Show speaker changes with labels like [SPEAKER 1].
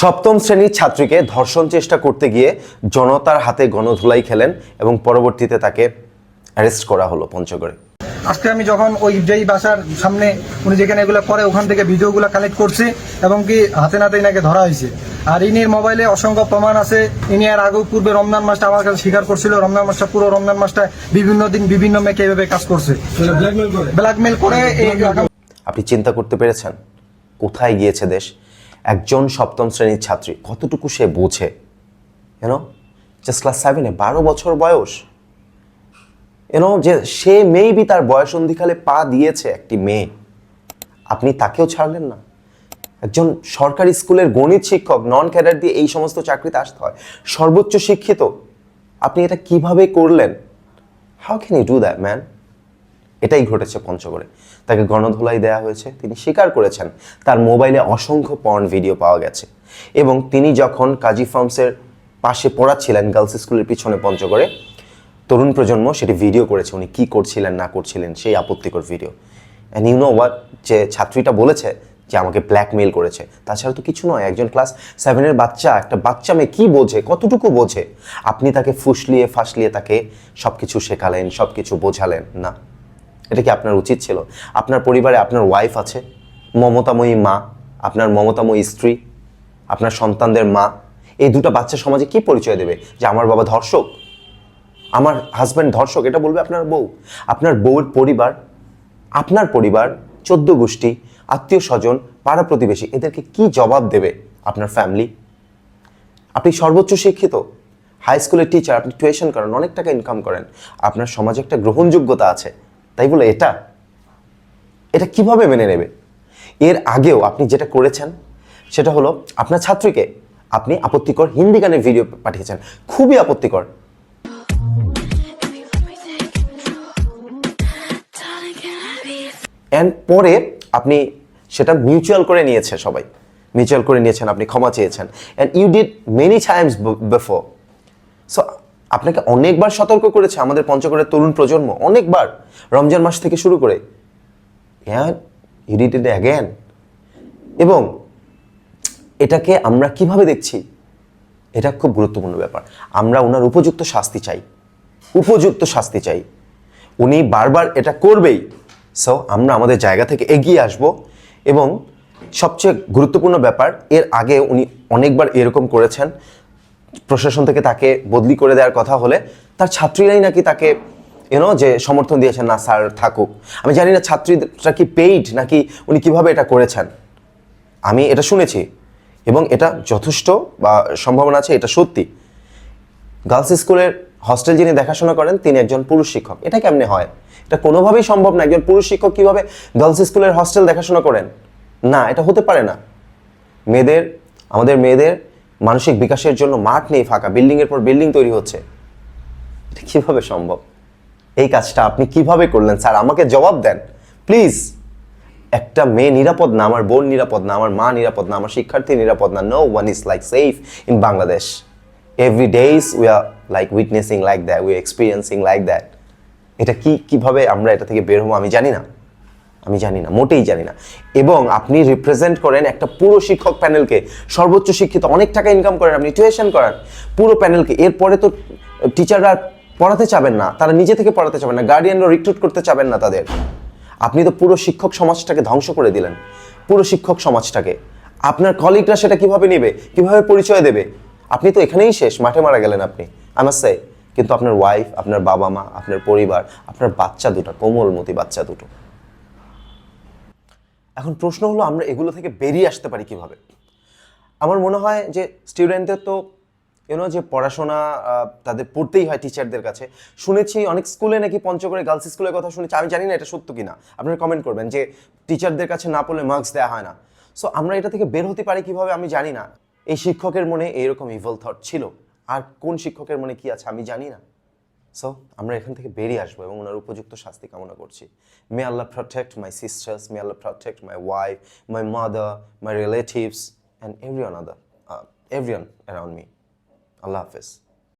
[SPEAKER 1] সপ্তম শ্রেণির ছাত্রীকে ধর্ষণ চেষ্টা করতে গিয়ে জনতার হাতে গণধুলাই খেলেন এবং পরবর্তীতে তাকে অ্যারেস্ট করা হলো পঞ্চগড়ে।
[SPEAKER 2] আজকে আমি যখন ওই যেই বাসার সামনে উনি যেখানে এগুলো করে ওখান থেকে ভিডিওগুলো কালেক্ট করছি এবং কি হাতে নাতে ইনাকে ধরা হয়েছে। আর ইনির মোবাইলে অসংখ্য প্রমাণ আছে। ইনি আর আগেও পূর্বে রমজান মাসটা আমার কাছে স্বীকার করছিল। রমজান মাসটা পুরো রমজান মাসটা বিভিন্ন দিন বিভিন্ন মেয়েকে এভাবে কাজ করছে। ব্ল্যাকমেল করে?
[SPEAKER 1] আপনি চিন্তা করতে পেরেছেন? কোথায় গিয়েছে দেশ? একজন সপ্তম শ্রেণির ছাত্রী, কতটুকু সে বোঝে? এনো জাস্ট ক্লাস সেভেনে বারো বছর বয়স। এনো যে সে মেবি তার বয়স অন্ধিকালে পা দিয়েছে একটি মেয়ে। আপনি তাকেও ছাড়লেন না। একজন সরকারি স্কুলের গণিত শিক্ষক নন ক্যাডার দিয়ে এই সমস্ত চাকরিতে আসতে হয়। সর্বোচ্চ শিক্ষিত। আপনি এটা কীভাবে করলেন? How can you do that man এটাই ঘটেছে পঞ্চগড়ে। তাকে গণধোলাই দেওয়া হয়েছে। তিনি স্বীকার করেছেন, তার মোবাইলে অসংখ্য পর্ন ভিডিও পাওয়া গেছে। এবং তিনি যখন কাজী ফার্মসের পাশে পড়াচ্ছিলেন গার্লস স্কুলের পিছনে পঞ্চগড়ে, তরুণ প্রজন্ম সেটি ভিডিও করেছে। উনি কী করছিলেন, না করছিলেন, সেই আপত্তিকর video and you know what যে ছাত্রীটা বলেছে যে আমাকে ব্ল্যাকমেল করেছে। তাছাড়া তো কিছু নয়, একজন ক্লাস সেভেনের বাচ্চা, একটা বাচ্চা মেয়ে কী বোঝে, কতটুকু বোঝে? আপনি তাকে ফুসলিয়ে ফাসলিয়ে তাকে সব কিছু শেখালেন সব কিছু বোঝালেন, না। এটা কি আপনার উচিত ছিল? আপনার পরিবারে আপনার ওয়াইফ আছে, মমতাময়ী মা, আপনার মমতাময়ী স্ত্রী, আপনার সন্তানদের মা, এই দুটো বাচ্চা সমাজে কি পরিচয় দেবে? যে আমার বাবা ধর্ষক, আমার হাজব্যান্ড ধর্ষক, এটা বলবে আপনার বউ। আপনার বউয়ের পরিবার, আপনার পরিবার, চোদ্দ গোষ্ঠী, আত্মীয় স্বজন, পাড়া প্রতিবেশী, এদেরকে কি জবাব দেবে আপনার ফ্যামিলি আপনি সর্বোচ্চ শিক্ষিত। হাই স্কুলের টিচার আপনি টিউশন করেন, অনেক টাকা ইনকাম করেন। আপনার সমাজে একটা গ্রহণযোগ্যতা আছে। তাই বলে এটা? এটা কীভাবে মেনে নেবে? এর আগেও আপনি যেটা করেছেন, সেটা হলো আপনার ছাত্রীকে আপনি আপত্তিকর হিন্দি গানের ভিডিও পাঠিয়েছেন। খুবই আপত্তিকর। অ্যান্ড পরে আপনি সেটা মিউচুয়াল করে নিয়েছে সবাই। মিউচুয়াল করে নিয়েছেন, আপনি ক্ষমা চেয়েছেন। And you did many times before আপনাকে অনেকবার সতর্ক করেছে আমাদের পঞ্চগড়ের তরুণ প্রজন্ম, অনেকবার। রমজান মাস থেকে শুরু করে। হ্যাঁ ইউ অ্যাগেন এবং এটাকে আমরা কীভাবে দেখছি? এটা খুব গুরুত্বপূর্ণ ব্যাপার। আমরা ওনার উপযুক্ত শাস্তি চাই। উপযুক্ত শাস্তি চাই। উনি বারবার এটা করবেই। সো আমরা আমাদের জায়গা থেকে এগিয়ে আসব। এবং সবচেয়ে গুরুত্বপূর্ণ ব্যাপার, এর আগে উনি অনেকবার এরকম করেছেন। প্রশাসন থেকে তাকে বদলি করে দেওয়ার কথা হলে তার ছাত্রীরাই নাকি তাকে ইউনো যে সমর্থন দিয়েছেন, না, স্যার, থাকুক। আমি জানি না ছাত্রীরা কি পেইড নাকি উনি কীভাবে এটা করেছেন। আমি এটা শুনেছি এবং এটা যথেষ্ট বা সম্ভাবনা আছে, এটা সত্যি। গার্লস স্কুলের হস্টেল যিনি দেখাশোনা করেন, তিনি একজন পুরুষ শিক্ষক। এটা কেমনে হয়? এটা কোনোভাবেই সম্ভব না। একজন পুরুষ শিক্ষক কীভাবে গার্লস স্কুলের হস্টেল দেখাশোনা করেন? না, এটা হতে পারে না। মেয়েদের, আমাদের মেয়েদের মানসিক বিকাশের জন্য মাঠ নেই ফাঁকা, বিল্ডিংয়ের পর বিল্ডিং তৈরি হচ্ছে। এটা কীভাবে সম্ভব? এই কাজটা আপনি কীভাবে করলেন? স্যার, আমাকে জবাব দেন। প্লিজ, একটা মেয়ে নিরাপদ না, আমার বোন নিরাপদ না, আমার মা নিরাপদ না, আমার শিক্ষার্থী নিরাপদ না no one is like safe in Bangladesh every days we are like witnessing like that we experiencing like that এটা কি, কীভাবে আমরা এটা থেকে বের হব আমি জানি না। আমি জানি না, মোটেই জানি না। এবং আপনি রিপ্রেজেন্ট করেন একটা পুরো শিক্ষক প্যানেলকে সর্বোচ্চ শিক্ষিত, অনেক টাকা ইনকাম করেন, আপনি টিউশন করান, পুরো প্যানেলকে এরপরে তো টিচাররা পড়াতে চাবেন না, তারা নিজে থেকে পড়াতে চাবেন না গার্ডিয়ানরা রিক্রুট করতে চাবেন না তাদের। আপনি তো পুরো শিক্ষক সমাজটাকে ধ্বংস করে দিলেন, পুরো শিক্ষক সমাজটাকে। আপনার কলিগরা সেটা কীভাবে নেবে, কীভাবে পরিচয় দেবে? আপনি তো এখানেই শেষ, মাঠে মারা গেলেন আপনি আমার সে কিন্তু আপনার ওয়াইফ আপনার বাবা মা আপনার পরিবার, আপনার বাচ্চা দুটো, কোমলমতি বাচ্চা দুটো। এখন প্রশ্ন হলো, আমরা এগুলো থেকে বেরিয়ে আসতে পারি কীভাবে? আমার মনে হয় যে স্টুডেন্টদের তো ইউনো যে পড়াশোনা তাদের পড়তেই হয় টিচারদের কাছে। শুনেছি অনেক স্কুলে নাকি পঞ্চগড়ে গার্লস স্কুলের কথা শুনেছি। আমি জানি না এটা সত্য কিনা। আপনারা কমেন্ট করবেন যে টিচারদের কাছে না পড়লে মার্কস দেওয়া হয় না। সো আমরা এটা থেকে বের হতে পারি কীভাবে আমি জানি না। এই শিক্ষকের মনে এইরকম ইভল থট ছিল। আর কোন শিক্ষকের মনে কি আছে আমি জানি না। সো আমরা এখান থেকে বেরিয়ে আসব এবং ওনার উপযুক্ত শাস্তি কামনা করছি। May Allah protect my sisters may Allah protect my wife my mother my relatives and everyone other everyone around me আল্লাহ হাফেজ